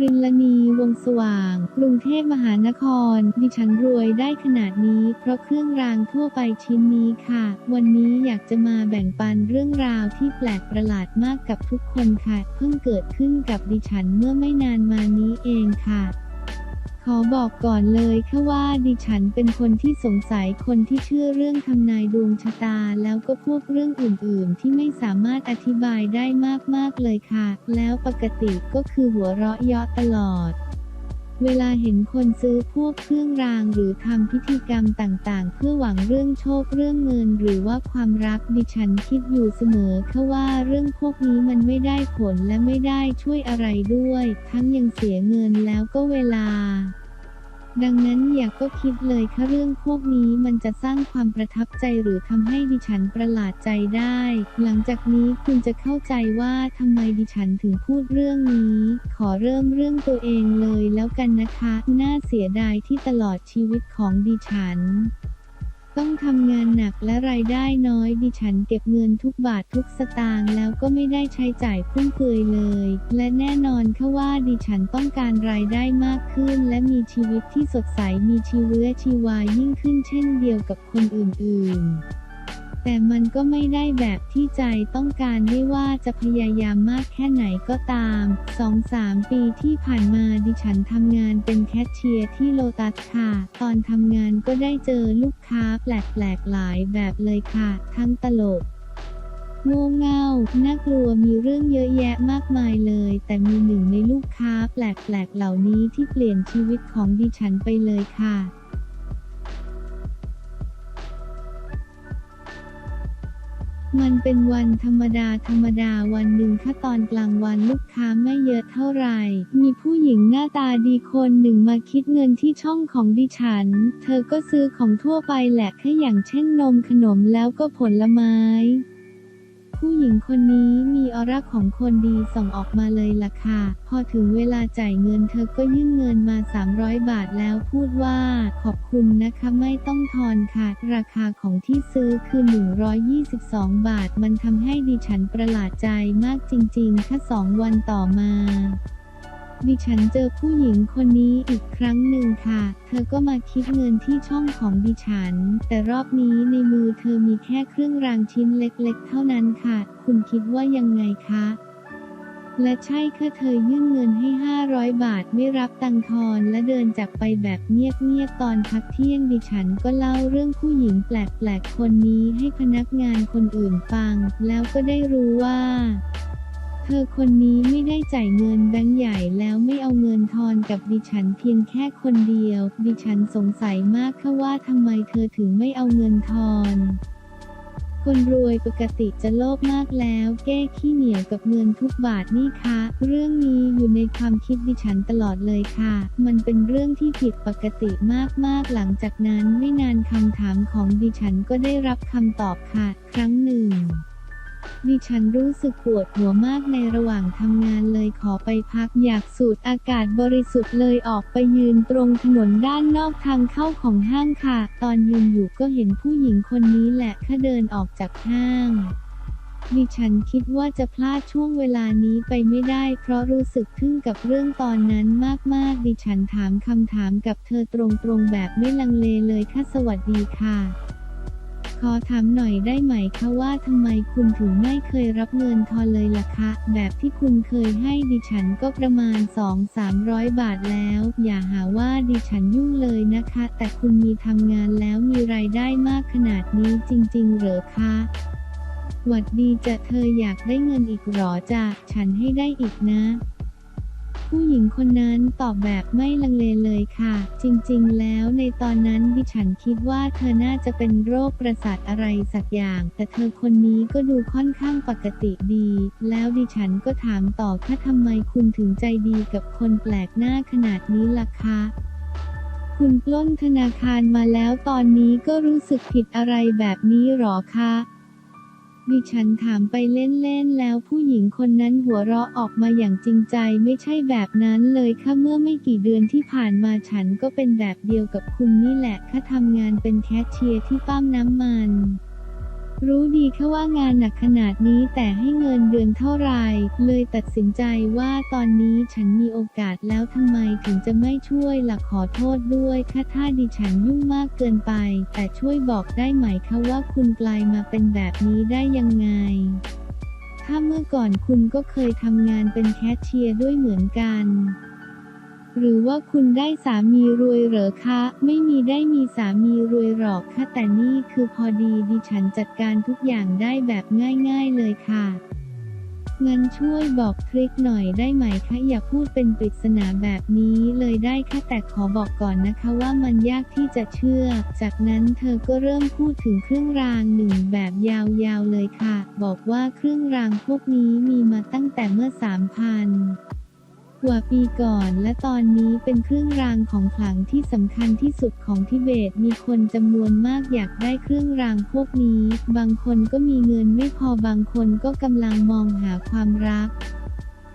รินลนีวงสว่าง กรุงเทพมหานคร ดิฉันรวยได้ขนาดนี้ เพราะเครื่องรางทั่วไปชิ้นนี้ค่ะ วันนี้อยากจะมาแบ่งปันเรื่องราวที่แปลกประหลาดมากกับทุกคนค่ะ เพิ่งเกิดขึ้นกับดิฉันเมื่อไม่นานมานี้เองค่ะ อบอกก่อนเลยค่ะว่าดิฉันเป็นคนที่สงสัยคนที่เชื่อเรื่องทำนายดวงชะตา แล้วก็พวกเรื่องอื่นๆ ที่ไม่สามารถอธิบายได้มากๆเลยค่ะ แล้วปกติก็คือหัวเราะเยาะตลอด เวลาเห็นคนซื้อพวกเครื่องรางหรือทำพิธีกรรมต่างๆ เพื่อหวังเรื่องโชคเรื่องเงิน หรือว่าความรักดิฉันคิดอยู่เสมอค่ะว่าเรื่องพวกนี้มันไม่ได้ผลและไม่ได้ช่วยอะไรด้วย ทั้งยังเสียเงินแล้วก็เวลา ดังนั้นอย่าก็คิดเลยค่ะเรื่องพวกนี้มันจะสร้างความประทับใจหรือทำให้ดิฉันประหลาดใจได้ หลังจากนี้คุณจะเข้าใจว่าทำไมดิฉันถึงพูดเรื่องนี้ ขอเริ่มเรื่องตัวเองเลยแล้วกันนะคะ น่าเสียดายที่ตลอดชีวิตของดิฉัน ต้องทำงานหนักและรายได้น้อย ดิฉันเก็บเงินทุกบาททุกสตางค์แล้วก็ไม่ได้ใช้จ่ายฟุ่มเฟือยเลย และแน่นอนค่ะว่าดิฉันต้องการรายได้มากขึ้น และมีชีวิตที่สดใสมีชีวิตชีวายิ่งขึ้นเช่นเดียวกับคนอื่นๆ แต่มันก็ไม่ได้แบบที่ใจต้องการไม่ว่าจะพยายามมากแค่ไหนก็ตาม 2-3 ปีที่ผ่านมาดิฉันทำงานเป็นแคชเชียร์ที่โลตัสค่ะ ตอนทำงานก็ได้เจอลูกค้าแปลกๆหลายแบบเลยค่ะ ทั้งตลกโง่เง่าน่ากลัวมีเรื่องเยอะแยะมากมายเลย แต่มีหนึ่งในลูกค้าแปลกๆเหล่านี้ที่เปลี่ยนชีวิตของดิฉันไปเลยค่ะ มันเป็นวันธรรมดาธรรมดาวันหนึ่งถ้าตอนกลางวันลูกค้าไม่เยอะเท่าไหร่ มีผู้หญิงหน้าตาดีคนหนึ่งมาคิดเงินที่ช่องของดิฉัน เธอก็ซื้อของทั่วไปแหละแค่อย่างเช่นนมขนมแล้วก็ผลไม้ ผู้หญิงคนนี้มีออร่าของคนดีส่องออกมาเลยล่ะค่ะ พอถึงเวลาจ่ายเงินเธอก็ยื่นเงินมา 300 บาทแล้วพูดว่า ขอบคุณนะคะไม่ต้องทอนค่ะ ราคาของที่ซื้อคือ 122 บาท มันทำให้ดิฉันประหลาดใจมากจริงๆค่ะสองวันต่อมา ดิฉันเจอผู้หญิงคนนี้อีกครั้งหนึ่งค่ะ เธอก็มาคิดเงินที่ช่องของดิฉัน แต่รอบนี้ในมือเธอมีแค่เครื่องรางชิ้นเล็กๆ เท่านั้นค่ะ คุณคิดว่ายังไงคะ และใช่ค่ะเธอยื่นเงินให้ 500 บาทไม่รับตังค์ทอนและเดินจากไปแบบเงียบๆตอนพักเที่ยงดิฉันก็เล่าเรื่องผู้หญิงแปลกๆคนนี้ให้พนักงานคนอื่นฟัง แล้วก็ได้รู้ว่า เธอคนนี้ไม่ได้จ่ายเงินแบงค์ใหญ่แล้วไม่เอาเงินทอนกับดิฉันเพียงแค่คนเดียว ดิฉันสงสัยมากค่ะว่าทำไมเธอถึงไม่เอาเงินทอนคนรวยปกติจะโลภมากแล้ว แก้ขี้เหนียวกับเงินทุกบาทนี่คะ เรื่องนี้อยู่ในความคิดดิฉันตลอดเลยค่ะ มันเป็นเรื่องที่ผิดปกติมากๆ หลังจากนั้นไม่นานคำถามของดิฉันก็ได้รับคำตอบค่ะ ครั้งหนึ่ง ดิฉันรู้สึกปวดหัวมากในระหว่างทำงานเลยขอไปพักอยากสูดอากาศบริสุทธิ์เลยออกไปยืนตรงถนนด้านนอกทางเข้าของห้างค่ะ ตอนยืนอยู่ก็เห็นผู้หญิงคนนี้แหละค่ะเดินออกจากห้างดิฉันคิดว่าจะพลาดช่วงเวลานี้ไปไม่ได้ เพราะรู้สึกทึ่งกับเรื่องตอนนั้นมาก ๆ ดิฉันถามคำถามกับเธอตรง ๆ แบบไม่ลังเลเลยค่ะสวัสดีค่ะ ขอถามหน่อยได้ไหมคะว่าทำไมคุณถึงไม่เคยรับเงินทอนเลยล่ะคะ แบบที่คุณเคยให้ดิฉันก็ประมาณ 2-300 บาทแล้ว อย่าหาว่าดิฉันยุ่งเลยนะคะ แต่คุณมีทำงานแล้วมีรายได้มากขนาดนี้จริง ๆ เหรอคะหวัดดีจะเธออยากได้เงินอีกหรอจ้ะฉันให้ได้อีกนะ ผู้หญิงคนนั้นตอบแบบไม่ลังเลเลยค่ะ จริงๆ แล้วในตอนนั้นดิฉันคิดว่าเธอน่าจะเป็นโรคประสาทอะไรสักอย่าง แต่เธอคนนี้ก็ดูค่อนข้างปกติดี แล้วดิฉันก็ถามต่อค่ะทำไมคุณถึงใจดีกับคนแปลกหน้าขนาดนี้ล่ะคะคุณปล้นธนาคารมาแล้วตอนนี้ก็รู้สึกผิดอะไรแบบนี้หรอคะ ดิฉันถามไปเล่นๆแล้วผู้หญิงคนนั้นหัวเราะออกมาอย่างจริงใจไม่ใช่แบบนั้นเลยค่ะเมื่อไม่กี่เดือนที่ผ่านมาฉันก็เป็นแบบเดียวกับคุณนี่แหละค่ะทำงานเป็นแคชเชียร์ที่ปั๊มน้ำมัน รู้ดีแค่ว่างานหนักขนาดนี้แต่ให้เงินเดือนเท่าไหร่เลยตัดสินใจว่าตอนนี้ฉันมีโอกาสแล้วทำไมถึงจะไม่ช่วยล่ะขอโทษด้วยค่ะถ้าดิฉันยุ่งมากเกินไป แต่ช่วยบอกได้ไหมคะว่าคุณกลายมาเป็นแบบนี้ได้ยังไงถ้าเมื่อก่อนคุณก็เคยทำงานเป็นแคชเชียร์ด้วยเหมือนกัน หรือว่าคุณได้สามีรวยเหรอคะ ไม่มีได้มีสามีรวยหรอกค่ะแต่นี่คือพอดีดิฉันจัดการทุกอย่างได้แบบง่าย ๆเลยค่ะงั้นช่วยบอกทริคหน่อยได้ไหมคะอย่าพูดเป็นปริศนาแบบนี้เลยได้ค่ะแต่ขอบอกก่อนนะคะว่ามันยากที่จะเชื่อ จากนั้นเธอก็เริ่มพูดถึงเครื่องรางหนึ่งแบบยาวๆเลยค่ะ บอกว่าเครื่องรางพวกนี้มีมาตั้งแต่เมื่อ3,000 กว่าปีก่อนและตอนนี้เป็นเครื่องรางของขลังที่สำคัญที่สุดของทิเบต มีคนจำนวนมากอยากได้เครื่องรางพวกนี้ บางคนก็มีเงินไม่พอบางคนก็กำลังมองหาความรัก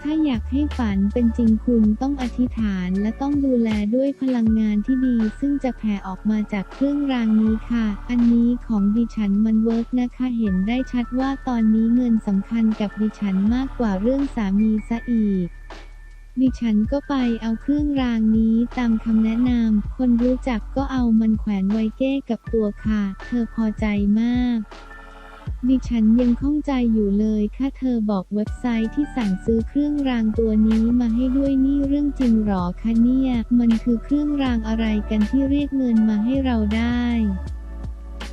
ถ้าอยากให้ฝันเป็นจริงคุณต้องอธิษฐานและต้องดูแลด้วยพลังงานที่ดี ซึ่งจะแผ่ออกมาจากเครื่องรางนี้ค่ะ อันนี้ของดิฉันมันเวิร์กนะคะเห็นได้ชัดว่าตอนนี้เงินสำคัญกับดิฉันมากกว่าเรื่องสามีซะอีก ดิฉันก็ไปเอาเครื่องรางนี้ตามคำแนะนำ คนรู้จักก็เอามันแขวนไว้เก้กับตัวค่ะ เธอพอใจมาก ดิฉันยังข้องใจอยู่เลยค่ะเธอบอกเว็บไซต์ที่สั่งซื้อเครื่องรางตัวนี้มาให้ด้วยนี่เรื่องจริงหรอคะเนี่ย มันคือเครื่องรางอะไรกันที่เรียกเงินมาให้เราได้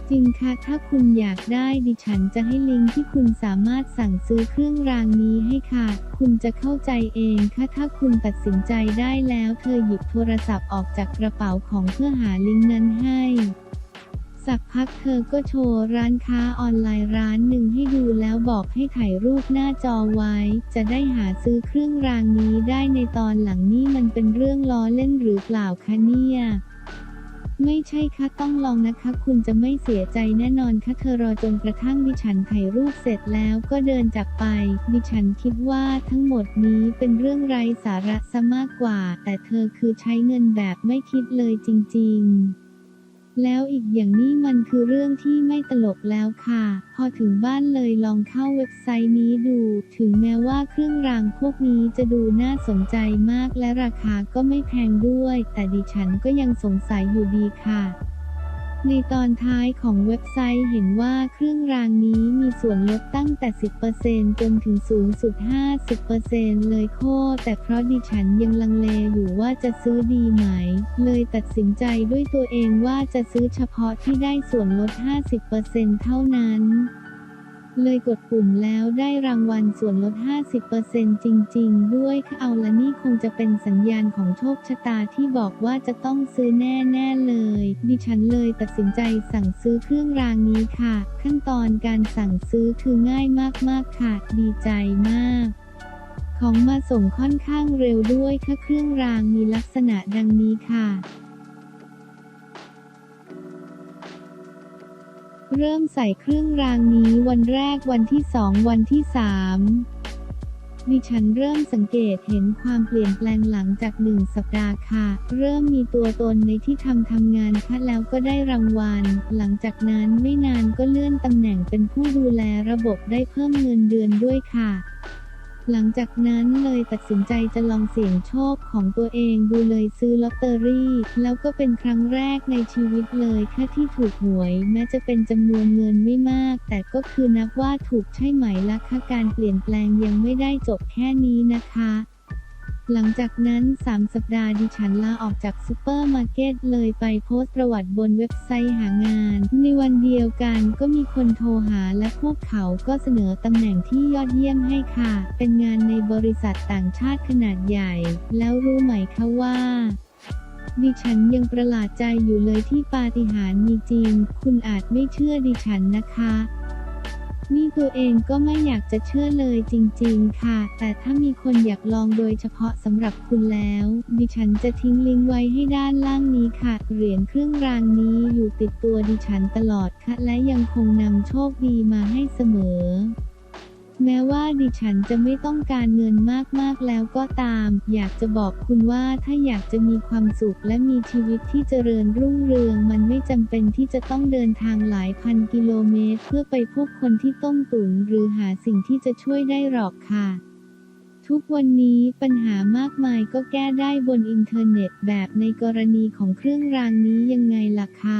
จริงค่ะ ถ้าคุณอยากได้ดิฉันจะให้ลิงก์ที่คุณสามารถสั่งซื้อเครื่องรางนี้ให้ค่ะ คุณจะเข้าใจเองค่ะ ถ้าคุณตัดสินใจได้แล้ว เธอหยิบโทรศัพท์ออกจากกระเป๋าของเพื่อหาลิงก์นั้นให้สักพักเธอก็โชว์ร้านค้าออนไลน์ร้านหนึ่งให้ดูแล้วบอกให้ถ่ายรูปหน้าจอไว้ จะได้หาซื้อเครื่องรางนี้ได้ในตอนหลังนี่มันเป็นเรื่องล้อเล่นหรือเปล่าคะเนี่ย ไม่ใช่ค่ะต้องลองนะคะ คุณจะไม่เสียใจแน่นอนค่ะเธอรอจนกระทั่งดิฉันถ่ายรูปเสร็จแล้วก็เดินจากไป ดิฉันคิดว่าทั้งหมดนี้เป็นเรื่องไร้สาระซะมากกว่า แต่เธอคือใช้เงินแบบไม่คิดเลยจริง ๆ แล้วอีกอย่างนี้มันคือเรื่องที่ไม่ตลกแล้วค่ะ พอถึงบ้านเลยลองเข้าเว็บไซต์นี้ดู ถึงแม้ว่าเครื่องรางพวกนี้จะดูน่าสนใจมากและราคาก็ไม่แพงด้วย แต่ดิฉันก็ยังสงสัยอยู่ดีค่ะ ในตอนท้ายของเว็บไซต์เห็นว่าเครื่องรางนี้มีส่วนลดตั้งแต่ 10%จนถึงสูงสุด 50%เลยโคแต่เพราะดิฉันยังลังเลอยู่ว่าจะซื้อดีไหม เลยตัดสินใจด้วยตัวเองว่าจะซื้อเฉพาะที่ได้ส่วนลด 50%เท่านั้น เลยกดปุ่มแล้วได้รางวัลส่วนลด 50%จริง ๆ ด้วยค่ะเอาละนี่คงจะเป็นสัญญาณของโชคชะตาที่บอกว่าจะต้องซื้อแน่ๆเลย ดิฉันเลยตัดสินใจสั่งซื้อเครื่องรางนี้ค่ะ ขั้นตอนการสั่งซื้อคือง่ายมากๆค่ะ ดีใจมากของมาส่งค่อนข้างเร็วด้วยค่ะเครื่องรางมีลักษณะดังนี้ค่ะ เริ่มใส่เครื่องรางนี้วันแรกวันที่สองวันที่สามดิฉันเริ่มสังเกตเห็นความเปลี่ยนแปลงหลังจากหนึ่งสัปดาห์ค่ะ เริ่มมีตัวตนในที่ทำทำงานค่ะแล้วก็ได้รางวัล หลังจากนั้นไม่นานก็เลื่อนตำแหน่งเป็นผู้ดูแลระบบได้เพิ่มเงินเดือนด้วยค่ะ หลังจากนั้นเลยตัดสินใจจะลองเสี่ยงโชคของตัวเองดูเลยซื้อลอตเตอรี่ แล้วก็เป็นครั้งแรกในชีวิตเลยค่ะที่ถูกหวย แม้จะเป็นจำนวนเงินไม่มาก แต่ก็คือนับว่าถูกใช่ไหมล่ะคะการเปลี่ยนแปลงยังไม่ได้จบแค่นี้นะคะ หลังจากนั้น 3 สัปดาห์ดิฉันลาออกจากซูเปอร์มาร์เก็ตเลยไปโพสต์ประวัติบนเว็บไซต์หางาน ในวันเดียวกันก็มีคนโทรหาและพวกเขาก็เสนอตำแหน่งที่ยอดเยี่ยมให้ค่ะ เป็นงานในบริษัทต่างชาติขนาดใหญ่ แล้วรู้ไหมคะว่าดิฉันยังประหลาดใจอยู่เลยที่ปาฏิหาริย์มีจริง คุณอาจไม่เชื่อดิฉันนะคะ นี่ตัวเองก็ไม่อยากจะเชื่อเลยจริง ๆ ค่ะ แต่ถ้ามีคนอยากลองโดยเฉพาะสำหรับคุณแล้ว ดิฉันจะทิ้งลิงก์ไว้ให้ด้านล่างนี้ค่ะ เหรียญเครื่องรางนี้อยู่ติดตัวดิฉันตลอดค่ะ และยังคงนำโชคดีมาให้เสมอ แม้ว่าดิฉันจะไม่ต้องการเงินมากๆแล้วก็ตาม อยากจะบอกคุณว่าถ้าอยากจะมีความสุขและมีชีวิตที่เจริญรุ่งเรือง มันไม่จำเป็นที่จะต้องเดินทางหลายพันกิโลเมตร เพื่อไปพบคนที่ต้มตุ๋นหรือหาสิ่งที่จะช่วยได้หรอกค่ะทุกวันนี้ปัญหามากมายก็แก้ได้บนอินเทอร์เน็ตแบบในกรณีของเครื่องรางนี้ยังไงล่ะคะ